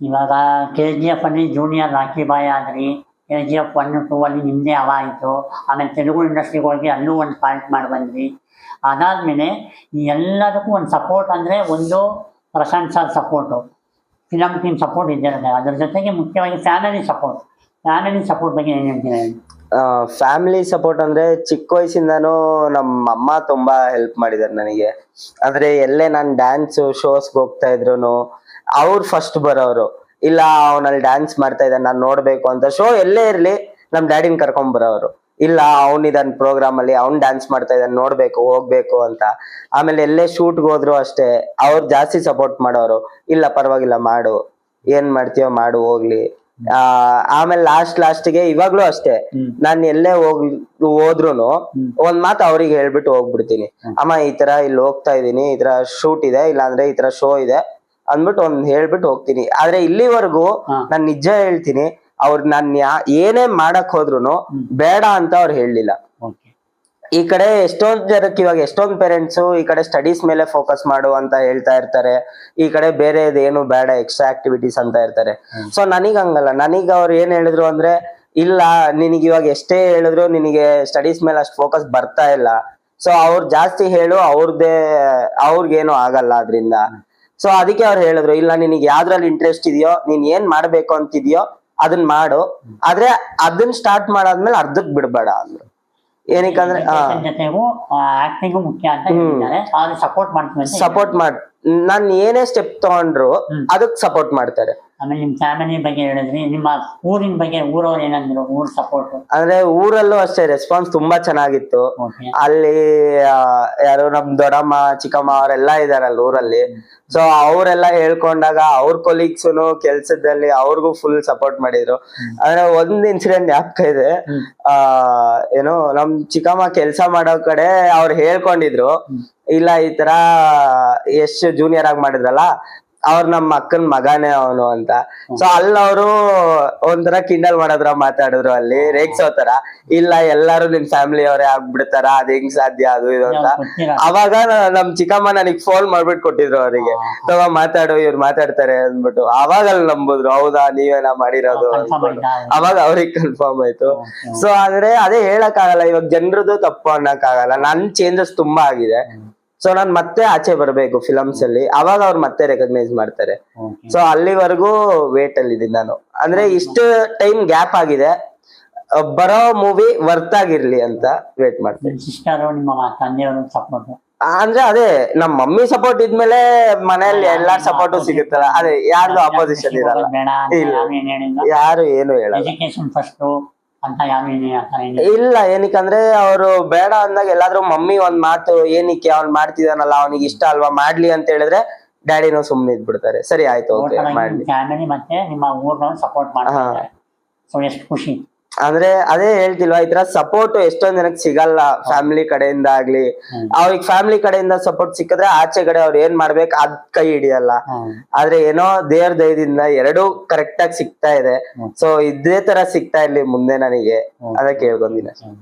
ಇವಾಗ K G F ಅಲ್ಲಿ junior Rocky ಬಾಯ್ ಆದ್ರಿ K G F one two ಅಲ್ಲಿ ನಿಮ್ಮದೇ ಅವ ಆಯಿತು, ಆಮೇಲೆ ತೆಲುಗು ಇಂಡಸ್ಟ್ರಿಗೆ ಹೋಗಿ ಅಲ್ಲೂ ಒಂದು ಪಾಯಿಂಟ್ ಮಾಡಿ ಬಂದ್ರಿ ಅದಾದಮೇಲೆ ಎಲ್ಲದಕ್ಕೂ ಒಂದು ಸಪೋರ್ಟ್ ಅಂದರೆ ಒಂದು Prashanth sir support film team support ಇದ್ದಿರುತ್ತೆ ಅದ್ರ ಜೊತೆಗೆ ಮುಖ್ಯವಾಗಿ ಫ್ಯಾಮಿಲಿ ಸಪೋರ್ಟ್ ಫ್ಯಾಮಿಲಿ ಸಪೋರ್ಟ್ ಬಗ್ಗೆ ಏನು ಹೇಳ್ತೀನಿ ಹೇಳಿ? ಫ್ಯಾಮಿಲಿ ಸಪೋರ್ಟ್ ಅಂದ್ರೆ ಚಿಕ್ಕ ವಯಸ್ಸಿಂದನೂ ನಮ್ಮ ಅಮ್ಮ ತುಂಬಾ ಹೆಲ್ಪ್ ಮಾಡಿದಾರೆ ನನಗೆ. ಅಂದ್ರೆ ಎಲ್ಲೇ ನಾನು ಡ್ಯಾನ್ಸ್ ಶೋಸ್ಗೆ ಹೋಗ್ತಾ ಇದ್ರು ಅವ್ರು ಫಸ್ಟ್ ಬರೋರು ಇಲ್ಲ ಅವನಲ್ಲಿ ಡ್ಯಾನ್ಸ್ ಮಾಡ್ತಾ ಇದ್ದಾನೆ ನಾನು ನೋಡ್ಬೇಕು ಅಂತ ಶೋ ಎಲ್ಲೇ ಇರ್ಲಿ ನಮ್ ಡ್ಯಾಡಿನ ಕರ್ಕೊಂಡ್ ಬರೋರು ಇಲ್ಲ ಅವನಿದನ್ ಪ್ರೋಗ್ರಾಮ್ ಅಲ್ಲಿ ಅವ್ನ್ ಡ್ಯಾನ್ಸ್ ಮಾಡ್ತಾ ಇದ್ದಾನೆ ನೋಡ್ಬೇಕು ಹೋಗ್ಬೇಕು ಅಂತ. ಆಮೇಲೆ ಎಲ್ಲೇ ಶೂಟ್ಗೆ ಹೋದ್ರು ಅಷ್ಟೇ ಅವ್ರು ಜಾಸ್ತಿ ಸಪೋರ್ಟ್ ಮಾಡೋರು. ಇಲ್ಲ ಪರವಾಗಿಲ್ಲ ಮಾಡು. ಏನ್ ಮಾಡ್ತೀಯೋ ಮಾಡು ಹೋಗ್ಲಿ. ಆ ಆಮೇಲೆ ಲಾಸ್ಟ್ ಲಾಸ್ಟ್ಗೆ ಇವಾಗ್ಲೂ ಅಷ್ಟೇ. ನಾನು ನಾನ್ ಎಲ್ಲೇ ಹೋಗ್ ಹೋದ್ರು ಒಂದ್ ಮಾತು ಅವ್ರಿಗೆ ಹೇಳ್ಬಿಟ್ಟು ಹೋಗ್ಬಿಡ್ತೀನಿ. ಅಮ್ಮ ಈ ತರ ಇಲ್ಲಿ ಹೋಗ್ತಾ ಇದೀನಿ ಈ ತರ ಶೂಟ್ ಇದೆ ಇಲ್ಲಾಂದ್ರೆ ಈ ತರ ಶೋ ಇದೆ. ಅಂದ್ಬಿಟ್ಟು ಒಂದ್ ಹೇಳ್ಬಿಟ್ಟು ಹೋಗ್ತೀನಿ. ಆದ್ರೆ ಇಲ್ಲಿವರೆಗೂ. ನಾನ್ ನಿಜ ಹೇಳ್ತೀನಿ ಅವ್ರ್ ನಾನ್ ಯಾ- ಏನೇ ಮಾಡಕ್ ಹೋದ್ರು ಬೇಡ ಅಂತ ಅವ್ರು ಹೇಳಲಿಲ್ಲ. ಈ ಕಡೆ ಎಷ್ಟೊಂದ್ ಜನಕ್ಕೆ ಇವಾಗ ಎಷ್ಟೊಂದ್ ಪೇರೆಂಟ್ಸ್ ಈ ಕಡೆ ಸ್ಟಡೀಸ್ ಮೇಲೆ ಫೋಕಸ್ ಮಾಡು ಅಂತ ಹೇಳ್ತಾ ಇರ್ತಾರೆ. ಈ ಕಡೆ ಬೇರೆ ಏನು ಬೇಡ ಎಕ್ಸ್ಟ್ರಾ ಆಕ್ಟಿವಿಟೀಸ್ ಅಂತ ಇರ್ತಾರೆ. ಸೊ ನನಗ್ ಹಂಗಲ್ಲ ನನಗ್ ಅವ್ರು ಏನ್ ಹೇಳಿದ್ರು ಅಂದ್ರೆ ಇಲ್ಲ ನಿನಗೆ ಇವಾಗ ಎಷ್ಟೇ ಹೇಳಿದ್ರು ನಿನಗೆ ಸ್ಟಡೀಸ್ ಮೇಲೆ ಅಷ್ಟು ಫೋಕಸ್ ಬರ್ತಾ ಇಲ್ಲ. ಸೊ ಅವ್ರು ಜಾಸ್ತಿ ಹೇಳು ಅವ್ರದ್ದೇ ಅವ್ರಿಗೇನು ಆಗಲ್ಲ ಅದ್ರಿಂದ. ಸೊ ಅದಕ್ಕೆ ಅವ್ರು ಹೇಳಿದ್ರು ಇಲ್ಲ ನಿನಗೆ ಯಾವ್ದ್ರಲ್ಲಿ ಇಂಟ್ರೆಸ್ಟ್ ಇದೆಯೋ ನೀನ್ ಏನ್ ಮಾಡ್ಬೇಕು ಅಂತಿದ್ಯೋ ಅದನ್ನ ಮಾಡು. ಆದ್ರೆ ಅದನ್ನ ಸ್ಟಾರ್ಟ್ ಮಾಡಾದ್ಮೇಲೆ ಅರ್ಧಕ್ ಬಿಡ್ಬೇಡ ಅಂದ್ರು. ಏನಕ್ಕಂದ್ರೆ ಸಪೋರ್ಟ್ ಮಾಡ್ ನಾನ್ ಏನೇ ಸ್ಟೆಪ್ ತಗೊಂಡ್ರು. ಅದಕ್ ಸಪೋರ್ಟ್ ಮಾಡ್ತಾರೆ. ಆಮೇಲೆ ನಿಮ್ಮ ಫ್ಯಾಮಿಲಿ ಬಗ್ಗೆ ಹೇಳಿದ್ರಿ ನಿಮ್ಮ ಊರಿನ ಬಗ್ಗೆ ಊರವ್ರು ಏನಂದ್ರು ಊರ್ ಸಪೋರ್ಟ್ ಅಂದ್ರೆ ಊರಲ್ಲೂ ಅಷ್ಟೇ ರೆಸ್ಪಾನ್ಸ್ ತುಂಬಾ ಚೆನ್ನಾಗಿತ್ತು. ಅಲ್ಲಿ ಆ, ಯಾರು ನಮ್ ದೊಡ್ಡಮ್ಮ ಚಿಕ್ಕಮ್ಮ ಅವರೆಲ್ಲ ಇದಾರಲ್ಲ ಊರಲ್ಲಿ. ಸೊ ಅವರೆಲ್ಲ ಹೇಳ್ಕೊಂಡಾಗ ಅವ್ರ ಕೊಲೀಗ್ಸ್ ಕೆಲ್ಸದಲ್ಲಿ ಅವ್ರಿಗೂ ಫುಲ್ ಸಪೋರ್ಟ್ ಮಾಡಿದ್ರು. ಅಂದ್ರೆ ಒಂದ್ ಇನ್ಸಿಡೆಂಟ್ ಯಾಕೆ ಇದೆ. ಆ ಏನು ನಮ್ ಚಿಕ್ಕಮ್ಮ ಕೆಲ್ಸ ಮಾಡೋ ಕಡೆ ಅವ್ರು ಹೇಳ್ಕೊಂಡಿದ್ರು. ಇಲ್ಲ ಈ ತರ ಎಷ್ಟು ಜೂನಿಯರ್ ಆಗಿ ಮಾಡಿದ್ರಲ್ಲ ಅವ್ರ ನಮ್ಮ ಅಕ್ಕನ ಮಗನೇ ಅವನು ಅಂತ. ಸೊ ಅಲ್ಲಿ ಅವರು ಒಂಥರ ಕಿಂಡಲ್ ಮಾಡೋದ್ರ ಮಾತಾಡಿದ್ರು ಅಲ್ಲಿ ರೇಗ್ಸೋ ತರ. ಇಲ್ಲ ಎಲ್ಲಾರು ನಿನ್ ಫ್ಯಾಮಿಲಿ ಅವರೇ ಆಗ್ಬಿಡ್ತಾರ? ಅದ್ ಹೆಂಗ್ ಸಾಧ್ಯ ಅದು ಇದು ಅಂತ. ಅವಾಗ ನಮ್ ಚಿಕ್ಕಮ್ಮ ನನಗ್ ಫೋನ್ ಮಾಡ್ಬಿಟ್ಟು ಕೊಟ್ಟಿದ್ರು ಅವರಿಗೆ. ತಗೋ ಮಾತಾಡು ಇವ್ರು ಮಾತಾಡ್ತಾರೆ ಅಂದ್ಬಿಟ್ಟು. ಅವಾಗ ಅಲ್ಲಿ ನಂಬುದ್ರು ಹೌದಾ ನೀವೇನಾ ಮಾಡಿರೋದು. ಅವಾಗ ಅವ್ರಿಗೆ ಕನ್ಫರ್ಮ್ ಆಯ್ತು. ಸೊ ಆದ್ರೆ ಅದೇ ಹೇಳಕ್ ಆಗಲ್ಲ ಇವಾಗ ಜನರದು ತಪ್ಪು ಅನ್ನಕ್ ಆಗಲ್ಲ ನನ್ ಚೇಂಜಸ್ ತುಂಬಾ ಆಗಿದೆ. ಸೊ ನಾನ್ ಮತ್ತೆ ಆಚೆ ಬರ್ಬೇಕು ಫಿಲಮ್ಸ್ ಅಲ್ಲಿ. ಅವಾಗ ಅವ್ರು ಮತ್ತೆ ರೆಕಗ್ನೈಸ್ ಮಾಡ್ತಾರೆ. ಸೊ ಅಲ್ಲಿವರೆಗೂ ವೇಟ್ ಅಲ್ಲಿ ಇದ್ದೀನಿ ನಾನು. ಅಂದ್ರೆ ಇಷ್ಟು ಟೈಮ್ ಗ್ಯಾಪ್ ಆಗಿದೆ. ಬರೋ ಮೂವಿ ವರ್ತ್ ಆಗಿರ್ಲಿ ಅಂತ ವೇಟ್ ಮಾಡ್ತೀನಿ. ಅಂದ್ರೆ ಅದೇ ನಮ್ ಮಮ್ಮಿ ಸಪೋರ್ಟ್ ಇದ್ಮೇಲೆ ಮನೆಯಲ್ಲಿ ಎಲ್ಲಾರ್ ಸಪೋರ್ಟ್ ಸಿಗುತ್ತಲ್ಲ. ಅದೇ ಯಾರ್ದು ಅಪೋಸಿಷನ್ ಇರಲ್ಲ. ಯಾರು ಏನು ಹೇಳಿಲ್ಲ. ಅಂತ ಇಲ್ಲ ಏನಕ್ಕಂದ್ರೆ ಅವರು ಬೇಡ ಅಂದಾಗ ಎಲ್ಲಾದ್ರೂ ಮಮ್ಮಿ ಒಂದ್ ಮಾತು ಏನಕ್ಕೆ ಅವ್ನ್ ಮಾಡ್ತಿದಾನಲ್ಲ ಅವನಿಗೆ ಇಷ್ಟ ಅಲ್ವಾ ಮಾಡ್ಲಿ ಅಂತ ಹೇಳಿದ್ರೆ ಡ್ಯಾಡಿನೂ ಸುಮ್ಮನೆ ಇದ್ಬಿಡ್ತಾರೆ. ಸರಿ ಆಯ್ತು ಓಕೆ ಮಾಡ್ಲಿ. ಫ್ಯಾಮಿಲಿ ಮತ್ತೆ ನಿಮ್ಮ ಊರ್ನವ್ರು ಸಪೋರ್ಟ್ ಮಾಡ್ತಾರೆ. ಸೊ ಎಷ್ಟು ಖುಷಿ. ಅಂದ್ರೆ ಅದೇ ಹೇಳ್ತಿಲ್ವಾ ಈ ತರ ಸಪೋರ್ಟ್ ಎಷ್ಟೊಂದ್ ಜನಕ್ಕೆ ಸಿಗಲ್ಲ ಫ್ಯಾಮಿಲಿ ಕಡೆಯಿಂದ ಆಗ್ಲಿ. ಅವ್ರಿಗೆ ಫ್ಯಾಮಿಲಿ ಕಡೆಯಿಂದ ಸಪೋರ್ಟ್ ಸಿಕ್ಕಿದ್ರೆ ಆಚೆ ಕಡೆ ಅವ್ರು ಏನ್ ಮಾಡ್ಬೇಕು ಅದ್ ಕೈ ಹಿಡಿಯಲ್ಲ ಆದ್ರೆ ಏನೋ ದೇವ್ರ ದಯದಿಂದ ಎರಡೂ ಕರೆಕ್ಟ್ ಆಗಿ ಸಿಗ್ತಾ ಇದೆ. ಸೊ ಇದೇ ತರ ಸಿಗ್ತಾ ಇರ್ಲಿ ಮುಂದೆ ನನಗೆ. ಅದಕ್ಕೆ ಹ್ಮ್.